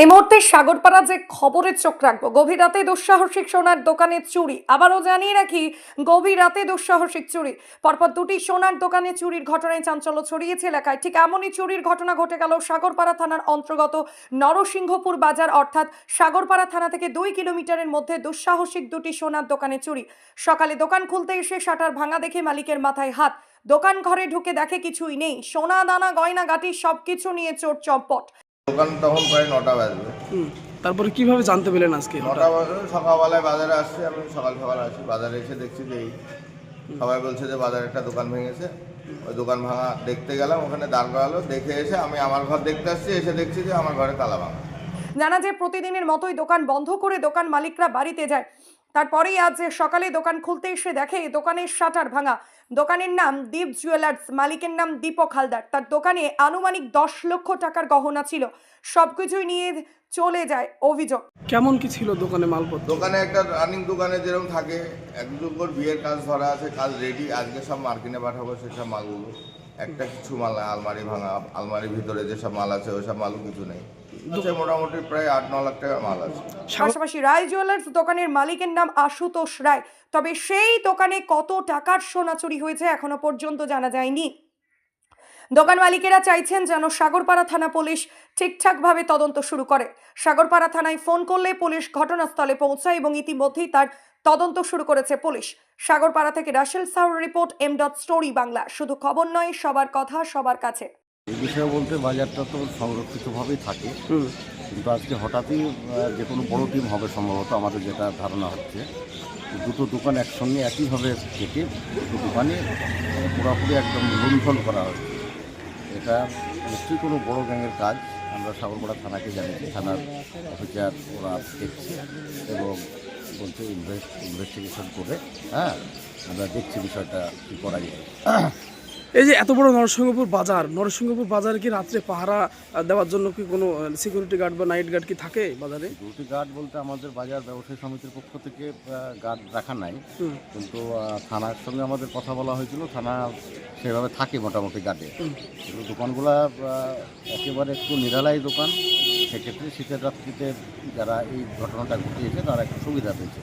এই মুহূর্তে সাগরপাড়া যে খবরের চোখ রাখব, গভীর রাতে দুঃসাহসিক সোনার দোকানে চুরি। আবারও জানিয়ে রাখি, গভীর রাতে দুঃসাহসিক চুরি। পরপর দুটি সোনার দোকানে চুরির ঘটনায় চাঞ্চল্য ছড়িয়েছে এলাকায়। ঠিক এমনই চুরির ঘটনা ঘটে গেল সাগরপাড়া থানার অন্তর্গত নরসিংহপুর বাজার, অর্থাৎ সাগরপাড়া থানা থেকে দুই কিলোমিটারের মধ্যে দুঃসাহসিক দুটি সোনার দোকানে চুরি। সকালে দোকান খুলতে এসে শাটার ভাঙা দেখে মালিকের মাথায় হাত। দোকান ঘরে ঢুকে দেখে কিছুই নেই। সোনা, দানা, গয়না, গাটি সবকিছু নিয়ে চোর চম্পট। দোকান তখন প্রায় নটা বাজবে। তারপরে কীভাবে জানতে পেলেন আজকে নটা বাজবে সকালবেলায় বাজারে আসছি আমি সকাল সকাল আসি বাজারে এসে দেখছি যে এই সবাই বলছে যে বাজারে একটা দোকান ভেঙেছে। ওই দোকান ভাঙা দেখতে গেলাম ওখানে দাঁড় করালো দেখে এসে আমি আমার ঘর দেখতে আসছি এসে দেখছি যে আমার ঘরে তালা ভাঙা। জানা যায় প্রতিদিনের মতোই দোকান বন্ধ করে দোকান মালিকরা বাড়িতে যায়। তারপরেই আজ সকালে দোকান খুলতে এসে দেখে দোকানের শাটার ভাঙা। দোকানের নাম দীপ জুয়েলার্স মালিকের নাম দীপক হালদার। তার দোকানে আনুমানিক দশ লক্ষ টাকার গহনা ছিল। সবকিছুই নিয়ে চলে যায় অভিযোগ। কেমন কি ছিল দোকানে মালপত্র? দোকানে একটা রানিং দোকানে যেরকম থাকে এক দুপুর বিয়ের কাজ ধরা আছে কাজ রেডি আজকে সব মার্কিনে পাঠাবো সেসব মালগুলো। একটা কিছু মাল আলমারি ভাঙা আলমারির ভিতরে যেসব মাল আছে ওইসব মালও কিছু নেই। আছে মোটামুটি প্রায় আট ন লাখ টাকা মাল আছে। পাশাপাশি রায় জুয়েলার্স দোকানের মালিকের নাম আশুতোষ রায়। তবে সেই দোকানে কত টাকার সোনা চুরি হয়েছে এখনও পর্যন্ত জানা যায়নি। দোকান মালিকেরা চাইছেন যেন সাগরপাড়া থানা পুলিশ ঠিকঠাকভাবে তদন্ত শুরু করে। সাগরপাড়া থানায় ফোন করলে পুলিশ ঘটনাস্থলে পৌঁছায় এবং ইতিমধ্যেই তার তদন্ত শুরু করেছে পুলিশ। সাগরপাড়া থেকে Rasel Saur report M dot story Bangla. শুধু খবর নয় সবার কথা সবার কাছে। এই বিষয়ে বলতে বাজারটা তো সংরক্ষিতভাবেই থাকে। কিন্তু আজকে হঠাৎই যে কোনো বড় টিম হবে সম্ভবত আমাদের যেটা ধারণা হচ্ছে দুটো দোকান একসঙ্গে একইভাবে থেকে দুটো দোকানে পুরোপুরি একদম লুণ্ঠন করা হচ্ছে। এটা নিশ্চয়ই কোনো বড় গ্যাংয়ের কাজ। আমরা সাগরপাড়া থানাকে জানিয়েছি থানার অফিসার ওরা দেখছে এবং বলছে ইনভেস্ট ইনভেস্টিগেশন করে হ্যাঁ আমরা দেখছি বিষয়টা কী করা যায়। এই যে এত বড় নরসিংহপুর বাজার নরসিংহপুর বাজারে কি রাত্রে পাহারা দেওয়ার জন্য কি কোনো সিকিউরিটি গার্ড বা নাইট গার্ড কি থাকে বাজারে? সিকিউরিটি গার্ড বলতে আমাদের বাজার ব্যবসায়ী সমিতির পক্ষ থেকে গার্ড রাখা নাই। কিন্তু থানার সঙ্গে আমাদের কথা বলা হয়েছিল। থানা সেভাবে থাকে মোটামুটি গার্ডে কিন্তু দোকানগুলা একেবারে একটু নিরালাই দোকান। সেক্ষেত্রে শীতের রাত্রিতে যারা এই ঘটনাটা ঘটিয়েছে তারা একটু সুবিধা পেয়েছে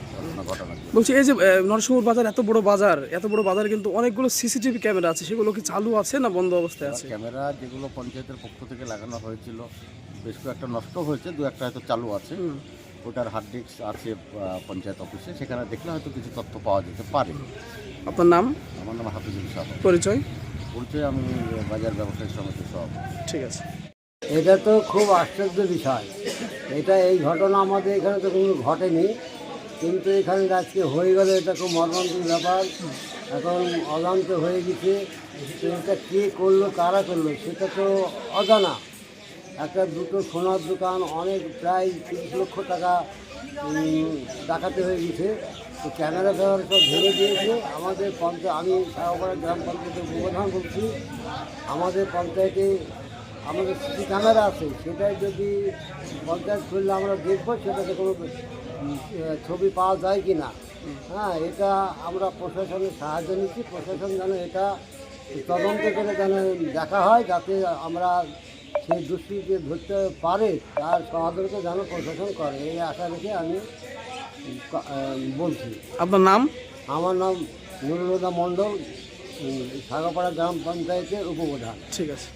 ঘটনা বলছি এই যে আহ, নরসিংহপুর বাজার এত বড় বাজার এত বড় বাজার কিন্তু অনেকগুলো সিসিটিভি ক্যামেরা আছে। সেগুলো কি চালু আছে না বন্ধ অবস্থায় আছে? ক্যামেরা যেগুলো পঞ্চায়েতের পক্ষ থেকে লাগানো হয়েছিল বেশ কয়েকটা নষ্ট হয়েছে দু একটা হয়তো চালু আছে। ওটার হার্ড ডিস্ক আছে পঞ্চায়েত অফিসে। সেখানে দেখলে হয়তো কিছু তথ্য পাওয়া যেতে পারে। আপনার নাম? আমার নাম হাফিজুল সাহ পরিচয়? পরিচয় আমি বাজার ব্যবসায়ী সমিতির সব ঠিক আছে। এটা তো খুব আশ্চর্য বিষয়। এটা এই ঘটনা আমাদের এখানে তো কোনো ঘটেনি কিন্তু এখানে আজকে হয়ে গেলে এটা খুব মর্মান্তিক ব্যাপার। এখন অজান্ত হয়ে গেছে এটা কে করল কারা করল সেটা তো অজানা। একটা দুটো সোনার দোকান অনেক প্রায় তিরিশ লক্ষ টাকা ডাকাতে হয়ে গেছে। তো ক্যামেরা ফ্যামেরা সব ভেঙে দিয়েছে। আমাদের পঞ্চায়েত আমি সারাপাড়া গ্রাম পঞ্চায়েতের প্রধান বলছি, আমাদের পঞ্চায়েতে আমাদের সিসি ক্যামেরা আছে। সেটাই যদি পঞ্চায়েত খুললে আমরা দেখব সেটাতে কোনো ছবি পাওয়া যায় কি না হ্যাঁ এটা আমরা প্রশাসনের সাহায্য নিচ্ছি। প্রশাসন যেন এটা তদন্ত করে যেন দেখা হয়, যাতে আমরা সেই দুষ্কৃতিকে ধরতে পারে, তার সমাদরকে যেন প্রশাসন করে। এই আশা রেখে আমি বলছি। আপনার নাম? আমার নাম নুরুলদা মণ্ডল সাগাপাড়া গ্রাম পঞ্চায়েতের উপপ্রধান। ঠিক আছে।